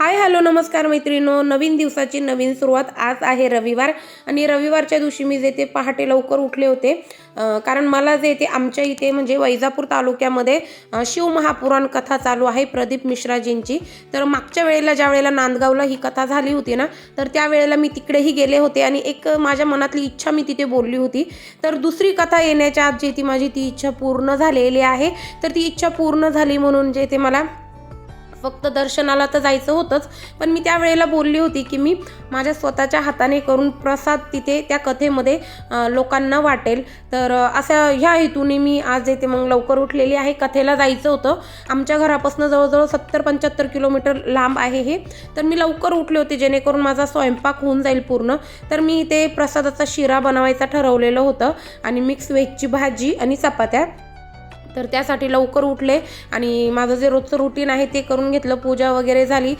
Hi hello नमस्कार मैत्रिणो नवीन दिवसाची नवीन सुरुवात आज आहे रविवार आणि रविवारच्या दिवशी मी जे ते पहाटे लवकर उठले होते कारण मला जे ते आमच्या इथे म्हणजे वैजापूर तालुक्यामध्ये शिव शिवमहापुराण कथा चालू आहे प्रदीप मिश्राजींची. तर मागच्या वेळेला ज्या वेळेला नांदगावला ही कथा झाली होती ना तर त्यावेळेला मी तिकडेही गेले होते आणि एक माझ्या मनातली इच्छा मी तिथे बोलली होती. तर दुसरी कथा येण्याच्या आत जी ती माझी ती इच्छा पूर्ण झालेली आहे तर ती इच्छा पूर्ण झाली म्हणून जे ते मला फक्त दर्शनाला तर जायचं होतंच पण मी त्यावेळेला बोलली होती की मी माझ्या स्वतःच्या हाताने करून प्रसाद तिथे त्या कथेमध्ये लोकांना वाटेल. तर अं, अशा ह्या हेतूने मी आज येते मग लवकर उठलेली आहे. कथेला जायचं होतं. आमच्या घरापासून जवळजवळ सत्तर पंच्याहत्तर किलोमीटर लांब आहे हे. तर मी लवकर उठले होते जेणेकरून माझा स्वयंपाक होऊन जाईल पूर्ण. तर मी ते प्रसादाचा शिरा बनवायचा ठरवलेलं होतं आणि मिक्स व्हेजची भाजी आणि चपात्या तर त्यासाठी लवकर उठले आणि माझं जे रोजचं रुटीन आहे ते करून घेतलं. पूजा वगैरे झाली.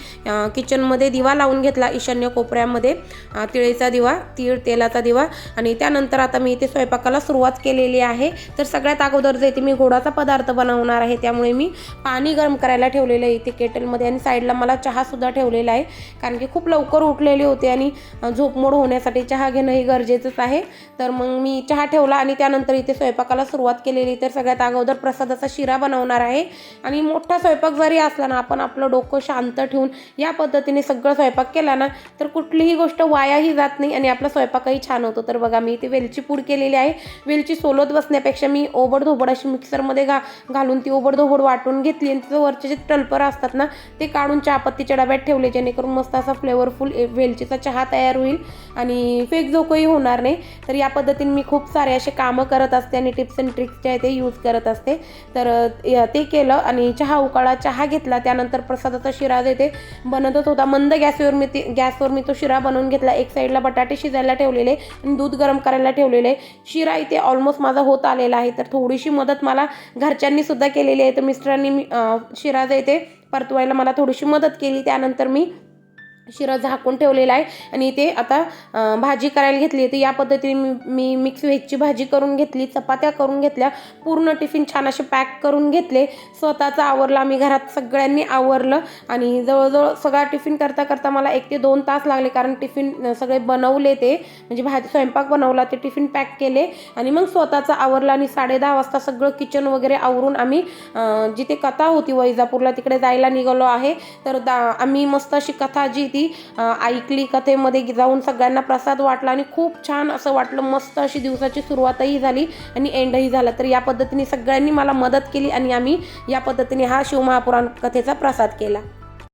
किचनमध्ये दिवा लावून घेतला ईशान्य कोपऱ्यामध्ये. तिळेचा दिवा तीळ तेलाचा दिवा आणि त्यानंतर आता मी इथे स्वयंपाकाला सुरुवात केलेली आहे. तर सगळ्यात अगोदर जे इथे मी गोडाचा पदार्थ बनवणार आहे त्यामुळे मी पाणी गरम करायला ठेवलेलं आहे इथे केटलमध्ये आणि साईडला मला चहासुद्धा ठेवलेला आहे. कारण की खूप लवकर उठलेले होते आणि झोपमोड होण्यासाठी चहा घेणं हे गरजेचंच आहे. तर मग मी चहा ठेवला आणि त्यानंतर इथे स्वयंपाकाला सुरुवात केलेली. तर सगळ्यात अगोदर प्रसादाचा शिरा बनवणार आहे. आणि मोठा स्वयंपाक जरी असला ना आपण आपलं डोकं शांत ठेवून या पद्धतीने सगळं स्वयंपाक केला ना तर कुठलीही गोष्ट वायाही जात नाही आणि आपला स्वयंपाकही छान होतो. तर बघा मी इथे वेलची पूड केलेली आहे. वेलची सोलत बसण्यापेक्षा मी ओबडधोबड अशी मिक्सरमध्ये घा घालून ती ओबडधोबड वाटून घेतली आणि तिचं वरचे जे टलपर असतात ना ते काढून चहापत्तीच्या डब्यात ठेवले जेणेकरून मस्त असा फ्लेवरफुल वेलचीचा चहा तयार होईल आणि फेक झोकही होणार नाही. तर या पद्धतीने मी खूप सारे असे कामं करत असते आणि टिप्स अँड ट्रिक्स जे आहे ते यूज करत असते. तर ते केलं आणि चहा उकाळा चहा घेतला. त्यानंतर प्रसादाचा शिरा देते. बनतच होता. मंद गॅसवर मी ते गॅसवर मी तो शिरा बनवून घेतला. एक साईडला बटाटे शिजायला ठेवलेले आणि दूध गरम करायला ठेवलेले. शिरा इथे ऑलमोस्ट माझा होत आलेला आहे. तर थोडीशी मदत मला घरच्यांनीसुद्धा केलेली आहे. तर मिस्टरांनी शिरा जे परतवायला मला थोडीशी मदत केली. त्यानंतर मी शिरा झाकून ठेवलेला आहे आणि इथे आता भाजी करायला घेतली तर या पद्धतीने मी मी मिक्स व्हेजची भाजी करून घेतली चपात्या करून घेतल्या पूर्ण टिफिन छान असे पॅक करून घेतले. स्वतःचा आवरला आम्ही घरात सगळ्यांनी आवरलं आणि जवळजवळ सगळा टिफिन करता करता मला एक ते दोन तास लागले. कारण टिफिन सगळे बनवले ते म्हणजे भाजी स्वयंपाक बनवला ते टिफिन पॅक केले आणि मग स्वतःचा आवरला आणि साडे दहा वाजता सगळं किचन वगैरे आवरून आम्ही जिथे कथा होती वैजापूरला तिकडे जायला निघालो आहे. तर दा आम्ही मस्त अशी कथा जी ती अं, ऐकली कथेमध्ये जाऊन सगळ्यांना प्रसाद वाटला आणि खूप छान असं वाटलं. मस्त अशी दिवसाची सुरुवातही झाली आणि एंडही झाला. तर या पद्धतीने सगळ्यांनी मला मदत केली आणि आम्ही या पद्धतीने हा शिवमहापुराण कथेचा प्रसाद केला.